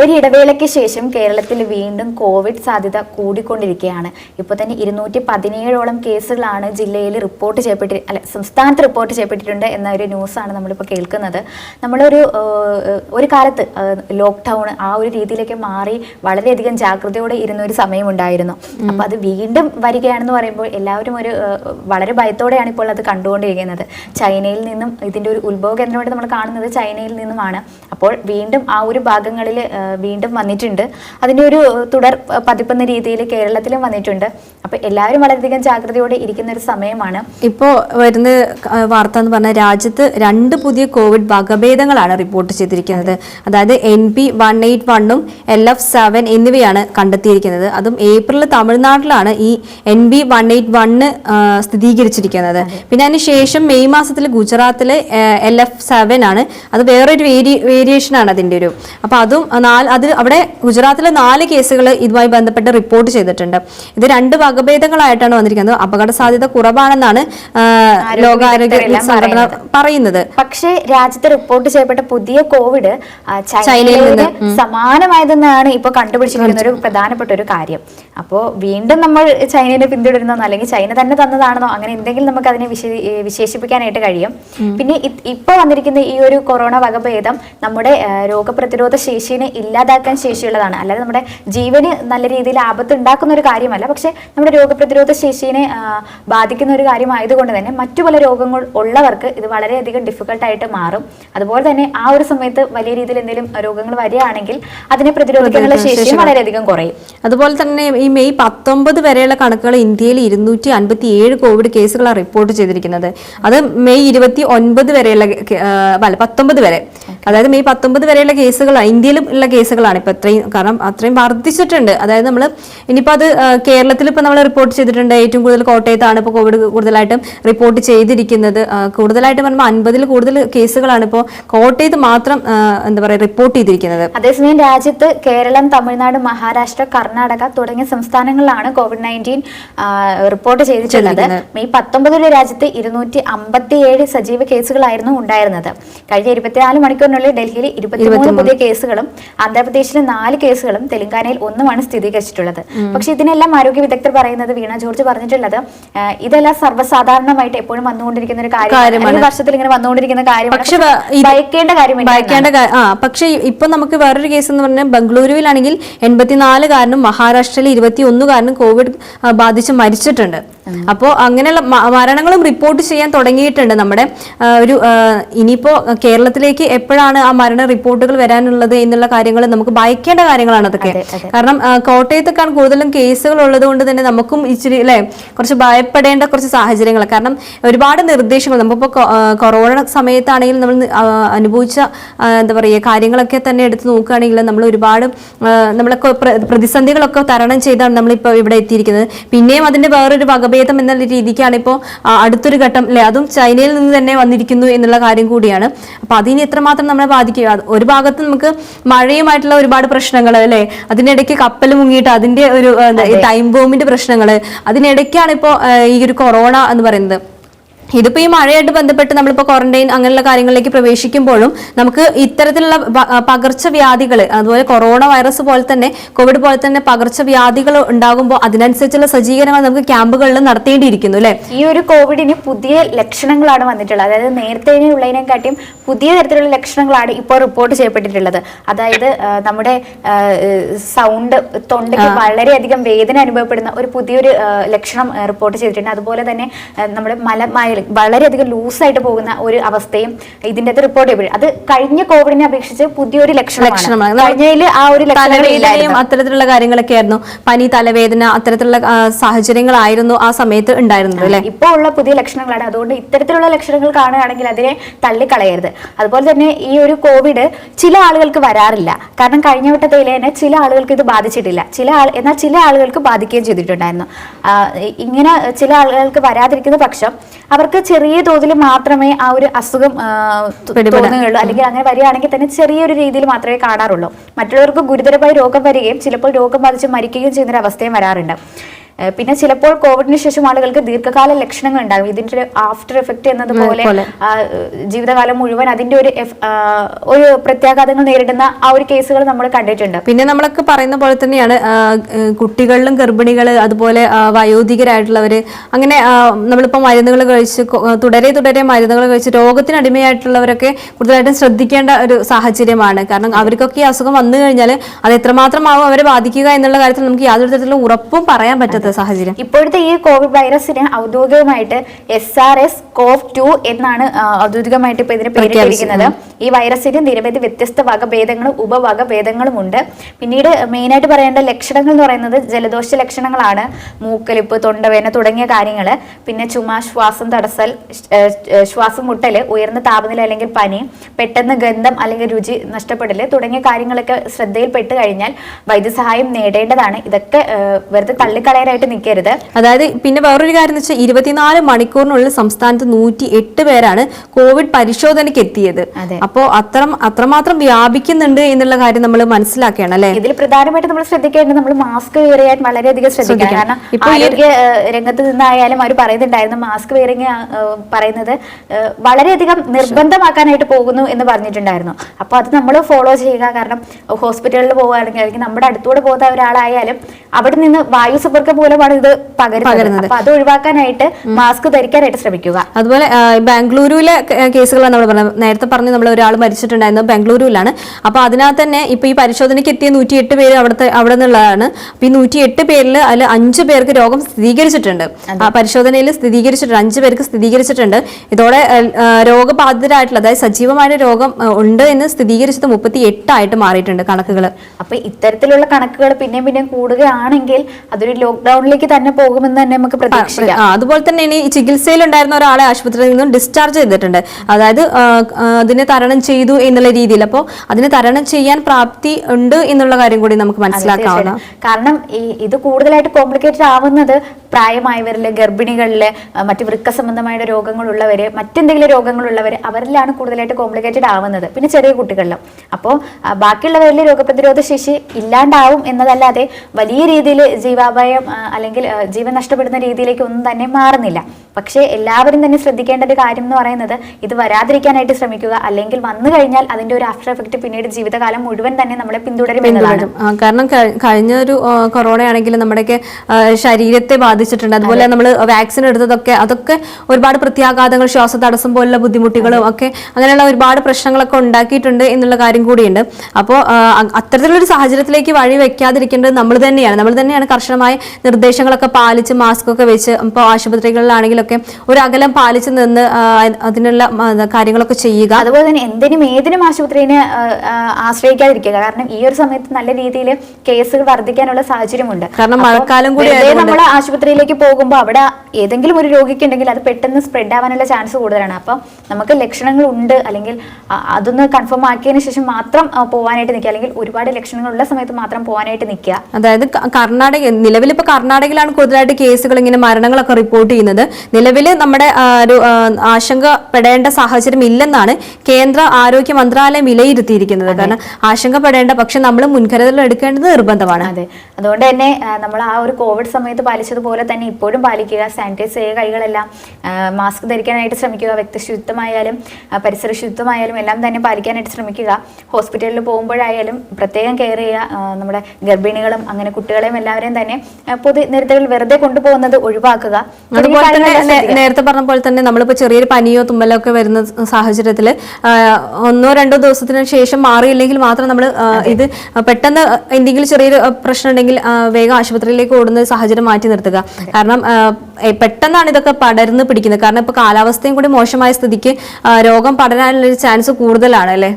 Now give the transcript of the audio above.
ഒരു ഇടവേളയ്ക്ക് ശേഷം കേരളത്തിൽ വീണ്ടും കോവിഡ് സാധ്യത കൂടിക്കൊണ്ടിരിക്കുകയാണ്. ഇപ്പോൾ തന്നെ ഇരുന്നൂറ്റി പതിനേഴോളം കേസുകളാണ് ജില്ലയിൽ റിപ്പോർട്ട് ചെയ്യപ്പെട്ടി അല്ല സംസ്ഥാനത്ത് റിപ്പോർട്ട് ചെയ്യപ്പെട്ടിട്ടുണ്ട് എന്ന ഒരു ന്യൂസാണ് നമ്മളിപ്പോൾ കേൾക്കുന്നത്. നമ്മളൊരു ഒരു കാലത്ത് ലോക്ക്ഡൗൺ ആ ഒരു രീതിയിലേക്ക് മാറി വളരെയധികം ജാഗ്രതയോടെ ഇരുന്ന ഒരു സമയമുണ്ടായിരുന്നു അപ്പോൾ അത് വീണ്ടും വരികയാണെന്ന് പറയുമ്പോൾ എല്ലാവരും ഒരു വളരെ ഭയത്തോടെയാണ് ഇപ്പോൾ അത് കണ്ടുകൊണ്ടിരിക്കുന്നത്. ചൈനയിൽ നിന്നും ഇതിന്റെ ഒരു ഉത്ഭവ കേന്ദ്രമായിട്ട് നമ്മൾ കാണുന്നത് ചൈനയിൽ നിന്നുമാണ്. അപ്പോൾ വീണ്ടും ആ ഒരു ഭാഗങ്ങളിൽ വീണ്ടും വന്നിട്ടുണ്ട്. അതിന്റെ ഒരു തുടർ പതിപ്പെന്ന രീതിയിൽ കേരളത്തിലും വന്നിട്ടുണ്ട്. അപ്പോൾ എല്ലാവരും വളരെയധികം ജാഗ്രതയോടെ ഇരിക്കുന്ന ഒരു സമയമാണ്. ഇപ്പോ വരുന്ന വാർത്ത എന്ന് പറഞ്ഞാൽ രാജ്യത്ത് രണ്ട് പുതിയ കോവിഡ് വകഭേദങ്ങളാണ് റിപ്പോർട്ട് ചെയ്തിരിക്കുന്നത്. അതായത് എൻ പി വൺ എയ്റ്റ് വണ്ണും എൽ എഫ് സെവൻ എന്നിവയാണ് കണ്ടെത്തിയിരിക്കുന്നത്. അതും ഏപ്രിലിൽ തമിഴ്നാട്ടിലാണ് ഈ N B one eight one സ്ഥിരീകരിച്ചിരിക്കുന്നത്. പിന്നെ അതിന് ശേഷം മെയ് മാസത്തിൽ ഗുജറാത്തിൽ എൽ എഫ് സെവൻ ആണ്. അത് വേറൊരു വേരി വേരിയേഷൻ ആണ് അതിന്റെ ഒരു. അപ്പോൾ അതും നാല് അതിൽ അവിടെ ഗുജറാത്തിലെ നാല് കേസുകൾ ഇതുമായി ബന്ധപ്പെട്ട് റിപ്പോർട്ട് ചെയ്തിട്ടുണ്ട്. ഇത് രണ്ട് വകഭേദങ്ങളായിട്ടാണ് വന്നിരിക്കുന്നത്. അപകട സാധ്യത കുറവാണെന്നാണ് ലോകാരോഗ്യ സംഘടന പറയുന്നത്. പക്ഷേ രാജ്യത്ത് റിപ്പോർട്ട് ചെയ്യപ്പെട്ട പുതിയ കോവിഡ് ചൈനയിൽ നിന്ന് സമാനമായതെന്നാണ് ഇപ്പൊ കണ്ടുപിടിച്ചിരിക്കുന്ന ഒരു പ്രധാനപ്പെട്ട ഒരു കാര്യം. അപ്പോൾ വീണ്ടും നമ്മൾ ചൈനയെ പിന്തുടരുന്നോ അല്ലെങ്കിൽ ചൈന തന്നെ തന്നതാണെന്നോ അങ്ങനെ എന്തെങ്കിലും നമുക്ക് അതിനെ വിശേഷിപ്പിക്കാനായിട്ട് കഴിയും. പിന്നെ ഇപ്പൊ വന്നിരിക്കുന്ന ഈ ഒരു കൊറോണ വകഭേദം നമ്മുടെ രോഗപ്രതിരോധ ശേഷിനെ ഇല്ലാതാക്കാൻ ശേഷിയുള്ളതാണ്. അല്ലാതെ നമ്മുടെ ജീവന് നല്ല രീതിയിൽ ആപത്ത് ഉണ്ടാക്കുന്ന ഒരു കാര്യമല്ല. പക്ഷെ നമ്മുടെ രോഗപ്രതിരോധ ശേഷിനെ ബാധിക്കുന്ന ഒരു കാര്യമായതുകൊണ്ട് തന്നെ മറ്റു പല രോഗങ്ങൾ ഉള്ളവർക്ക് ഇത് വളരെയധികം ഡിഫിക്കൽട്ടായിട്ട് മാറും. അതുപോലെ തന്നെ ആ ഒരു സമയത്ത് വലിയ രീതിയിൽ എന്തെങ്കിലും രോഗങ്ങൾ വരികയാണെങ്കിൽ അതിനെ പ്രതിരോധിക്കാനുള്ള ശേഷിയും വളരെയധികം കുറയും. അതുപോലെ തന്നെ ഈ മെയ് പത്തൊമ്പത് വരെയുള്ള കണക്കുകൾ ഇന്ത്യയിൽ ഇരുന്നൂറ്റി അൻപത്തി ഏഴ് കോവിഡ് കേസുകളാണ് റിപ്പോർട്ട് ചെയ്തിരിക്കുന്നത്. അത് മെയ് ഇരുപത്തി ഒൻപത് വരെയുള്ള അല്ല പത്തൊമ്പത് വരെ. അതായത് മെയ് പത്തൊമ്പത് വരെയുള്ള കേസുകളാണ് ഇന്ത്യയിലും ഉള്ള കേസുകളാണ് ഇപ്പൊ ഇത്രയും കാരണം അത്രയും വർദ്ധിച്ചിട്ടുണ്ട്. അതായത് നമ്മൾ ഇനിയിപ്പോൾ അത് കേരളത്തിൽ ഇപ്പോൾ നമ്മൾ റിപ്പോർട്ട് ചെയ്തിട്ടുണ്ട് ഏറ്റവും കൂടുതൽ കോട്ടയത്താണ് ഇപ്പോൾ കോവിഡ് കൂടുതലായിട്ടും റിപ്പോർട്ട് ചെയ്തിരിക്കുന്നത്. കൂടുതലായിട്ട് പറയുമ്പോൾ അൻപതിൽ കൂടുതൽ കേസുകളാണ് ഇപ്പോൾ കോട്ടയത്ത് മാത്രം എന്താ പറയുക റിപ്പോർട്ട് ചെയ്തിരിക്കുന്നത്. അതേസമയം രാജ്യത്ത് കേരളം തമിഴ്നാട് മഹാരാഷ്ട്ര കർണാടക തുടങ്ങിയ സംസ്ഥാനങ്ങളിലാണ് കോവിഡ് നയന്റീൻ റിപ്പോർട്ട് ചെയ്തിട്ടുള്ളത്. മെയ് പത്തൊമ്പതിലെ രാജ്യത്ത് ഇരുന്നൂറ്റി അമ്പത്തി ഏഴ് സജീവ കേസുകളായിരുന്നു ഉണ്ടായിരുന്നത്. കഴിഞ്ഞ ഇരുപത്തിനാല് മണിക്കൂറിനുള്ളിൽ ഡൽഹിയിൽ ഇരുപത്തിമൂന്ന്. പുതിയ കേസുകളും ആന്ധ്രാപ്രദേശിൽ നാല് കേസുകളും തെലങ്കാനയിൽ ഒന്നുമാണ് സ്ഥിരീകരിച്ചിട്ടുള്ളത്. പക്ഷെ ഇതിനെല്ലാം ആരോഗ്യ വിദഗ്ധർ പറയുന്നത് വീണ ജോർജ് പറഞ്ഞിട്ടുള്ളത് ഇതെല്ലാം സർവസാധാരണമായിട്ട് എപ്പോഴും വന്നുകൊണ്ടിരിക്കുന്ന ഒരു കാര്യമാണ്. വർഷത്തിൽ ഇങ്ങനെ വന്നുകൊണ്ടിരിക്കുന്ന കാര്യമാണ്. പക്ഷെ പക്ഷെ ഭയക്കേണ്ട കാര്യം ഭയക്കേണ്ട ആ പക്ഷേ ഇപ്പൊ നമുക്ക് വേറൊരു കേസ് എന്ന് പറഞ്ഞാൽ ബംഗളൂരുവിലാണെങ്കിൽ എൺപത്തിനാല് കാരണം മഹാരാഷ്ട്രയിൽ ഇരുപത്തി ഒന്ന് കാരണം കോവിഡ് ബാധിച്ച് മരിച്ചിട്ടുണ്ട്. അപ്പോൾ അങ്ങനെയുള്ള മരണങ്ങളും റിപ്പോർട്ട് ചെയ്യാൻ തുടങ്ങിയിട്ടുണ്ട് നമ്മുടെ ഒരു ഇനിയിപ്പോൾ ഇനിയിപ്പോ കേരളത്തിലേക്ക് എപ്പോഴാണ് ആ മരണ റിപ്പോർട്ടുകൾ വരാനുള്ളത് എന്നുള്ള കാര്യങ്ങൾ നമുക്ക് ഭയക്കേണ്ട കാര്യങ്ങളാണ് അതൊക്കെ. കാരണം കോട്ടയത്തേക്കാണ് കോട്ടയത്തൊക്കെയാണ് കൂടുതലും കേസുകൾ ഉള്ളത് കൊണ്ട് തന്നെ നമുക്കും ഇച്ചിരി അല്ലെ കുറച്ച് ഭയപ്പെടേണ്ട കുറച്ച് സാഹചര്യങ്ങൾ കാരണം ഒരുപാട് നിർദ്ദേശങ്ങൾ നമ്മളിപ്പോൾ കൊറോണ സമയത്താണെങ്കിൽ നമ്മൾ അനുഭവിച്ച എന്താ പറയുക കാര്യങ്ങളൊക്കെ തന്നെ എടുത്ത് നോക്കുകയാണെങ്കിൽ നമ്മൾ ഒരുപാട് നമ്മളൊക്കെ പ്രതിസന്ധികളൊക്കെ തരണം ചെയ്താണ് നമ്മളിപ്പോൾ ഇവിടെ എത്തിയിരിക്കുന്നത്. പിന്നെയും അതിന്റെ വേറൊരു വകഭേദം എന്നുള്ള രീതിക്കാണ് ഇപ്പോൾ അടുത്തൊരു ഘട്ടം അല്ലെ അതും ചൈനയിൽ നിന്ന് തന്നെ വന്നിരിക്കുന്നു എന്നുള്ള കാര്യം കൂടിയാണ്. അപ്പൊ അതിന് എത്രമാത്രം നമ്മളെ ബാധിക്കുക ഒരു ഭാഗത്ത് നമുക്ക് മഴയുമായിട്ടുള്ള ഒരുപാട് പ്രശ്നങ്ങൾ അല്ലെ അതിനിടയ്ക്ക് കപ്പൽ മുങ്ങിയിട്ട് അതിന്റെ ഒരു ടൈം ബോംബിന്റെ പ്രശ്നങ്ങൾ അതിനിടയ്ക്കാണ് ഇപ്പോൾ ഈ ഒരു കൊറോണ എന്ന് പറയുന്നത്. ഇതിപ്പോ ഈ മഴയായിട്ട് ബന്ധപ്പെട്ട് നമ്മളിപ്പോ ക്വാറന്റൈൻ അങ്ങനെയുള്ള കാര്യങ്ങളിലേക്ക് പ്രവേശിക്കുമ്പോഴും നമുക്ക് ഇത്തരത്തിലുള്ള പകർച്ചവ്യാധികൾ അതുപോലെ കൊറോണ വൈറസ് പോലെ തന്നെ കോവിഡ് പോലെ തന്നെ പകർച്ചവ്യാധികൾ ഉണ്ടാകുമ്പോൾ അതിനനുസരിച്ചുള്ള സജ്ജീകരണങ്ങൾ നമുക്ക് ക്യാമ്പുകളിൽ നടത്തേണ്ടിയിരിക്കുന്നു അല്ലെ? ഈ ഒരു കോവിഡിന് പുതിയ ലക്ഷണങ്ങളാണ് വന്നിട്ടുള്ളത്. അതായത് നേരത്തെ ഉള്ളതിനെക്കാട്ടിയും പുതിയ തരത്തിലുള്ള ലക്ഷണങ്ങളാണ് ഇപ്പോൾ റിപ്പോർട്ട് ചെയ്യപ്പെട്ടിട്ടുള്ളത്. അതായത് നമ്മുടെ സൗണ്ട് തൊണ്ടയ്ക്ക് വളരെയധികം വേദന അനുഭവപ്പെടുന്ന ഒരു പുതിയൊരു ലക്ഷണം റിപ്പോർട്ട് ചെയ്തിട്ടുണ്ട്. അതുപോലെ തന്നെ നമ്മുടെ മലമയൽ വളരെയധികം ലൂസായിട്ട് പോകുന്ന ഒരു അവസ്ഥയും ഇതിന്റെ അകത്ത് റിപ്പോർട്ട് ചെയ്യപ്പെടും. അത് കഴിഞ്ഞ കോവിഡിനെ അപേക്ഷിച്ച് പുതിയൊരു ലക്ഷണമാണ്. ലക്ഷണമാണ്. കഴിഞ്ഞതിൽ ആ ഒരു ലക്ഷണം അത്തരത്തിലുള്ള കാര്യങ്ങളൊക്കെ ആയിരുന്നു. പനി തലവേദന അത്തരത്തിലുള്ള സാഹചര്യങ്ങളായിരുന്നു ആ സമയത്ത് ഉണ്ടായിരുന്നത് അല്ലേ? ഇപ്പോൾ ഉള്ള പുതിയ ലക്ഷണങ്ങളാണ്. അതുകൊണ്ട് ഇത്തരത്തിലുള്ള ലക്ഷണങ്ങൾ കാണുകയാണെങ്കിൽ അതിനെ തള്ളിക്കളയരുത്. അതുപോലെ തന്നെ ഈ ഒരു കോവിഡ് ചില ആളുകൾക്ക് വരാറില്ല. കാരണം കഴിഞ്ഞ വട്ടത്തിൽ തന്നെ ചില ആളുകൾക്ക് ഇത് ബാധിച്ചിട്ടില്ല. ചില ആൾ എന്നാൽ ചില ആളുകൾക്ക് ബാധിക്കുകയും ചെയ്തിട്ടുണ്ടായിരുന്നു. ഇങ്ങനെ ചില ആളുകൾക്ക് വരാതിരിക്കുന്ന പക്ഷം അവർക്ക് ചെറിയ തോതിൽ മാത്രമേ ആ ഒരു അസുഖം തോന്നുകയുള്ളൂ. അല്ലെങ്കിൽ അങ്ങനെ വരികയാണെങ്കിൽ തന്നെ ചെറിയൊരു രീതിയിൽ മാത്രമേ കാണാറുള്ളൂ. മറ്റുള്ളവർക്ക് ഗുരുതരമായി രോഗം വരികയും ചിലപ്പോൾ രോഗം ബാധിച്ച് മരിക്കുകയും ചെയ്യുന്ന ഒരു അവസ്ഥയും വരാറുണ്ട്. പിന്നെ ചിലപ്പോൾ കോവിഡിന് ശേഷം ആളുകൾക്ക് ദീർഘകാല ലക്ഷണങ്ങൾ ഉണ്ടാകും. ഇതിന്റെ ഒരു ആഫ്റ്റർ എഫക്ട് എന്നതുപോലെ ജീവിതകാലം മുഴുവൻ അതിന്റെ ഒരു ഒരു പ്രത്യാഘാതങ്ങൾ നേരിടുന്ന ആ ഒരു കേസുകൾ നമ്മൾ കണ്ടിട്ടുണ്ട്. പിന്നെ നമ്മളൊക്കെ പറയുന്ന പോലെ തന്നെയാണ് കുട്ടികളിലും ഗർഭിണികൾ അതുപോലെ വയോധികരായിട്ടുള്ളവർ അങ്ങനെ നമ്മളിപ്പോൾ മരുന്നുകൾ കഴിച്ച് തുടരെ തുടരെ മരുന്നുകൾ കഴിച്ച് രോഗത്തിന് അടിമയായിട്ടുള്ളവരൊക്കെ കൂടുതലായിട്ടും ശ്രദ്ധിക്കേണ്ട ഒരു സാഹചര്യമാണ്. കാരണം അവർക്കൊക്കെ ഈ അസുഖം വന്നു കഴിഞ്ഞാൽ അത് എത്രമാത്രമാവും അവരെ ബാധിക്കുക എന്നുള്ള കാര്യത്തിൽ നമുക്ക് യാതൊരു തരത്തിലുള്ള ഉറപ്പും പറയാൻ പറ്റാത്ത സാഹചര്യം? ഇപ്പോഴത്തെ ഈ കോവിഡ് വൈറസിന് ഔദ്യോഗികമായിട്ട് S R S cov two എന്നാണ് ഔദ്യോഗികമായിട്ട് ഇപ്പൊ ഇതിന് പേരിട്ടിരിക്കുന്നത്. ഈ വൈറസിന് നിരവധി വ്യത്യസ്ത വകഭേദങ്ങളും ഉപവകഭേദങ്ങളും ഉണ്ട് പിന്നീട് മെയിനായിട്ട് പറയേണ്ട ലക്ഷണങ്ങൾ എന്ന് പറയുന്നത് ജലദോഷ ലക്ഷണങ്ങളാണ്. മൂക്കലിപ്പ് തൊണ്ടവേന തുടങ്ങിയ കാര്യങ്ങൾ. പിന്നെ ചുമ ശ്വാസം തടസ്സൽ ശ്വാസം മുട്ടൽ ഉയർന്ന താപനില അല്ലെങ്കിൽ പനി പെട്ടെന്ന് ഗന്ധം അല്ലെങ്കിൽ രുചി നഷ്ടപ്പെടൽ തുടങ്ങിയ കാര്യങ്ങളൊക്കെ ശ്രദ്ധയിൽപ്പെട്ട് കഴിഞ്ഞാൽ വൈദ്യസഹായം നേടേണ്ടതാണ്. ഇതൊക്കെ വെറുതെ വെറുതെ തള്ളിക്കളയാനായിട്ട് നിൽക്കരുത്. അതായത് പിന്നെ വേറൊരു കാര്യം എന്ന് വെച്ചാൽ ഇരുപത്തിനാല് മണിക്കൂറിനുള്ളിൽ സംസ്ഥാനത്ത് നൂറ്റി എട്ട് പേരാണ് കോവിഡ് പരിശോധനയ്ക്ക് എത്തിയത്. അപ്പോ അപ്പോൾ അത്ര അത്രമാത്രം വ്യാപിക്കുന്നുണ്ട് എന്നുള്ള കാര്യം നമ്മൾ മനസ്സിലാക്കുകയാണ് അല്ലെ? ഇതിൽ പ്രധാനമായിട്ട് നമ്മൾ ശ്രദ്ധിക്കേണ്ടത് നമ്മൾ മാസ്ക് വേറെയായിട്ട് വളരെയധികം ശ്രദ്ധിക്കണം. കാരണം ഇപ്പൊ ആരോഗ്യ രംഗത്ത് നിന്നായാലും അവർ പറയുന്നുണ്ടായിരുന്നു മാസ്ക് വെയറിങ് പറയുന്നത് വളരെയധികം നിർബന്ധമാക്കാനായിട്ട് പോകുന്നു എന്ന് പറഞ്ഞിട്ടുണ്ടായിരുന്നു. അപ്പോൾ അത് നമ്മൾ ഫോളോ ചെയ്യുക. കാരണം ഹോസ്പിറ്റലിൽ പോവുകയാണെങ്കിൽ അല്ലെങ്കിൽ നമ്മുടെ അടുത്തൂടെ പോകുന്ന ഒരാളായാലും അവിടെ നിന്ന് വായു സമ്പർക്കം മൂലമാണ് ഇത് പകരുന്നത്. അത് ഒഴിവാക്കാനായിട്ട് മാസ്ക് ധരിക്കാനായിട്ട് ശ്രമിക്കുക. അതുപോലെ ബാംഗ്ലൂരിലെ ബാംഗ്ലൂരുവിലെ കേസുകളാണ് നമ്മൾ പറഞ്ഞത്. നേരത്തെ പറഞ്ഞു നമ്മൾ ഒരാൾ മരിച്ചിട്ടുണ്ടായിരുന്നത് ബാംഗ്ലൂരുവിലാണ്. അപ്പൊ അതിനകത്ത് തന്നെ ഇപ്പൊ ഈ പരിശോധനയ്ക്ക് എത്തിയ നൂറ്റി എട്ട് പേര് അവിടുത്തെ അവിടെ നിന്നുള്ളതാണ്. അപ്പൊ ഈ നൂറ്റി എട്ട് പേരിൽ അതിൽ അഞ്ച് പേർക്ക് രോഗം സ്ഥിരീകരിച്ചിട്ടുണ്ട്. ആ പരിശോധനയിൽ സ്ഥിരീകരിച്ചിട്ടുണ്ട്. അഞ്ച് പേർക്ക് സ്ഥിരീകരിച്ചിട്ടുണ്ട്. ഇതോടെ രോഗബാധിതരായിട്ടുള്ള അതായത് സജീവമായ രോഗം ഉണ്ട് എന്ന് സ്ഥിരീകരിച്ചത് മുപ്പത്തി എട്ടായിട്ട് മാറിയിട്ടുണ്ട് കണക്കുകൾ അപ്പൊ ഇത്തരത്തിലുള്ള കണക്കുകൾ പിന്നെയും പിന്നെയും കൂടുകയാണെങ്കിൽ അതൊരു ലോക്ക്ഡൌണിലേക്ക് തന്നെ പോകുമെന്ന് തന്നെ നമുക്ക് പ്രതീക്ഷിക്കാം. അതുപോലെ തന്നെ ഇനി ചികിത്സയിലുണ്ടായിരുന്ന ഒരാളെ ആശുപത്രിയിൽ നിന്നും ഡിസ്ചാർജ് ചെയ്തിട്ടുണ്ട്. അതായത് അതിനെ തരണം ചെയ്തു എന്നുള്ള രീതിയിൽ. അപ്പോൾ അതിനെ തരണം ചെയ്യാൻ പ്രാപ്തി ഉണ്ട് എന്നുള്ള കാര്യം കൂടി നമുക്ക് മനസ്സിലാക്കാവുന്ന കാരണം ഇത് കൂടുതലായിട്ട് കോംപ്ലിക്കേറ്റഡ് ആവുന്നത് പ്രായമായവരിൽ ഗർഭിണികളിൽ മറ്റ് വൃക്ക സംബന്ധമായ രോഗങ്ങളുള്ളവര് മറ്റെന്തെങ്കിലും രോഗങ്ങളുള്ളവര് അവരിലാണ് കൂടുതലായിട്ട് കോംപ്ലിക്കേറ്റഡ് ആവുന്നത്. പിന്നെ ചെറിയ കുട്ടികളിലും. അപ്പോൾ ബാക്കിയുള്ളവരിൽ രോഗപ്രതിരോധ ശേഷി ഇല്ലാണ്ടാവും എന്നതല്ലാതെ വലിയ രീതിയിൽ ജീവാപായം അല്ലെങ്കിൽ ജീവൻ നഷ്ടപ്പെടുന്ന രീതിയിലേക്ക് ഒന്നും തന്നെ മാറുന്നില്ല. പക്ഷേ എല്ലാവരും തന്നെ ശ്രദ്ധിക്കേണ്ട ഒരു കാര്യം എന്ന് പറയുന്നത് ഇത് വരാതിരിക്കാനായിട്ട് ശ്രമിക്കുക. അല്ലെങ്കിൽ വന്നു കഴിഞ്ഞാൽ അതിന്റെ ഒരു ആഫ്റ്റർ എഫക്റ്റ് പിന്നീട് ജീവിതകാലം മുഴുവൻ തന്നെ നമ്മളെ പിന്തുടരും എന്നതാണ്. കാരണം കഴിഞ്ഞ ഒരു കൊറോണ ആണെങ്കിലും നമ്മുടെയൊക്കെ ശരീരത്തെ ബാധിച്ചിട്ടുണ്ട്. അതുപോലെ നമ്മൾ വാക്സിൻ എടുത്തതൊക്കെ അതൊക്കെ ഒരുപാട് പ്രത്യാഘാതങ്ങൾ ശ്വാസതടസ്സം പോലുള്ള ബുദ്ധിമുട്ടുകളും ഒക്കെ അങ്ങനെയുള്ള ഒരുപാട് പ്രശ്നങ്ങളൊക്കെ ഉണ്ടാക്കിയിട്ടുണ്ട് എന്നുള്ള കാര്യം കൂടിയുണ്ട്. അപ്പോൾ അത്തരത്തിലുള്ളൊരു സാഹചര്യത്തിലേക്ക് വഴി വെക്കാതിരിക്കേണ്ടത് നമ്മൾ തന്നെയാണ്. നമ്മൾ തന്നെയാണ് കർശനമായ നിർദ്ദേശങ്ങളൊക്കെ പാലിച്ച് മാസ്ക് ഒക്കെ വെച്ച് ഇപ്പോൾ ആശുപത്രികളിലാണെങ്കിലൊക്കെ ഒരു അകലം പാലിച്ച് നിന്ന് അതിനുള്ള കാര്യങ്ങളൊക്കെ ചെയ്യുക. അതുപോലെ തന്നെ എന്തിനും ഏതിനും ആശുപത്രിനെ ആശ്രയിക്കാതിരിക്കുക. കാരണം ഈ ഒരു സമയത്ത് നല്ല രീതിയിൽ കേസുകൾ വർദ്ധിക്കാനുള്ള സാഹചര്യമുണ്ട്. കാരണം മഴക്കാലം കൂടി നമ്മൾ ആശുപത്രിയിലേക്ക് പോകുമ്പോൾ അവിടെ ഏതെങ്കിലും ഒരു രോഗിക്ക് ഉണ്ടെങ്കിൽ അത് പെട്ടെന്ന് സ്പ്രെഡ് ആവാനുള്ള ചാൻസ് കൂടുതലാണ്. അപ്പം നമുക്ക് ലക്ഷണങ്ങൾ ഉണ്ട് അല്ലെങ്കിൽ അതൊന്ന് കൺഫേം ആക്കിയതിനു ശേഷം മാത്രം പോകാനായിട്ട് പോവാനായിട്ട് നിൽക്കുക. അല്ലെങ്കിൽ ഒരുപാട് ലക്ഷണങ്ങൾ ഉള്ള സമയത്ത് മാത്രം പോകാനായിട്ട് നിൽക്കുക. അതായത് കർണാടക നിലവിൽ ഇപ്പൊ കർണാടകയിലാണ് കൂടുതലായിട്ട് കേസുകൾ ഇങ്ങനെ മരണങ്ങളൊക്കെ റിപ്പോർട്ട് ചെയ്യുന്നത്. നിലവിൽ നമ്മുടെ ഒരു ആശങ്കപ്പെടേണ്ട സാഹചര്യം ഇല്ലെന്നാണ് കേന്ദ്ര ആരോഗ്യ മന്ത്രാലയം വിലയിരുത്തിയിരിക്കുന്നത്. കാരണം ആശങ്കപ്പെടേണ്ട പക്ഷെ നമ്മൾ മുൻകരുതൽ എടുക്കേണ്ടത് നിർബന്ധമാണ്. അതെ. അതുകൊണ്ട് തന്നെ നമ്മൾ ആ ഒരു കോവിഡ് സമയത്ത് പാലിച്ചതുപോലെ തന്നെ ഇപ്പോഴും പാലിക്കുക. സാനിറ്റൈസ് ചെയ്യുക കൈകളെല്ലാം മാസ്ക് ധരിക്കാനായിട്ട് ശ്രമിക്കുക. വ്യക്തിശുദ്ധമായാലും പരിസര ശുദ്ധമായാലും എല്ലാം തന്നെ പാലിക്കാനായിട്ട് ശ്രമിക്കുക. ഹോസ്പിറ്റലിൽ പോകുമ്പോഴായാലും പ്രത്യേകം കെയർ ചെയ്യുക. നമ്മുടെ ഗർഭിണികളും അങ്ങനെ കുട്ടികളെയും എല്ലാവരെയും തന്നെ ആ, പൊതു നിരത്തുകളിൽ വെറുതെ കൊണ്ടുപോകുന്നത് ഒഴിവാക്കുക. അതുപോലെ തന്നെ. നേരത്തെ പറഞ്ഞ പോലെ തന്നെ നമ്മളിപ്പോൾ ചെറിയൊരു പനിയോ തുമ്മലോ ഒക്കെ വരുന്ന സാഹചര്യത്തിൽ ഒന്നോ രണ്ടോ ദിവസത്തിന് ശേഷം മാറിയില്ലെങ്കിൽ മാത്രം നമ്മൾ ഇത് പെട്ടെന്ന് എന്തെങ്കിലും ചെറിയൊരു പ്രശ്നം ഉണ്ടെങ്കിൽ വേഗം ആശുപത്രിയിലേക്ക് ഓടുന്ന സാഹചര്യം മാറ്റി നിർത്തുക. കാരണം പെട്ടെന്നാണ് ഇതൊക്കെ പടർന്ന് പിടിക്കുന്നത്. കാരണം ഇപ്പോൾ കാലാവസ്ഥയും കൂടി മോശമായ സ്ഥിതിക്ക് രോഗം പടരാനുള്ള ചാൻസ് കൂടുതലാണ് അല്ലേ?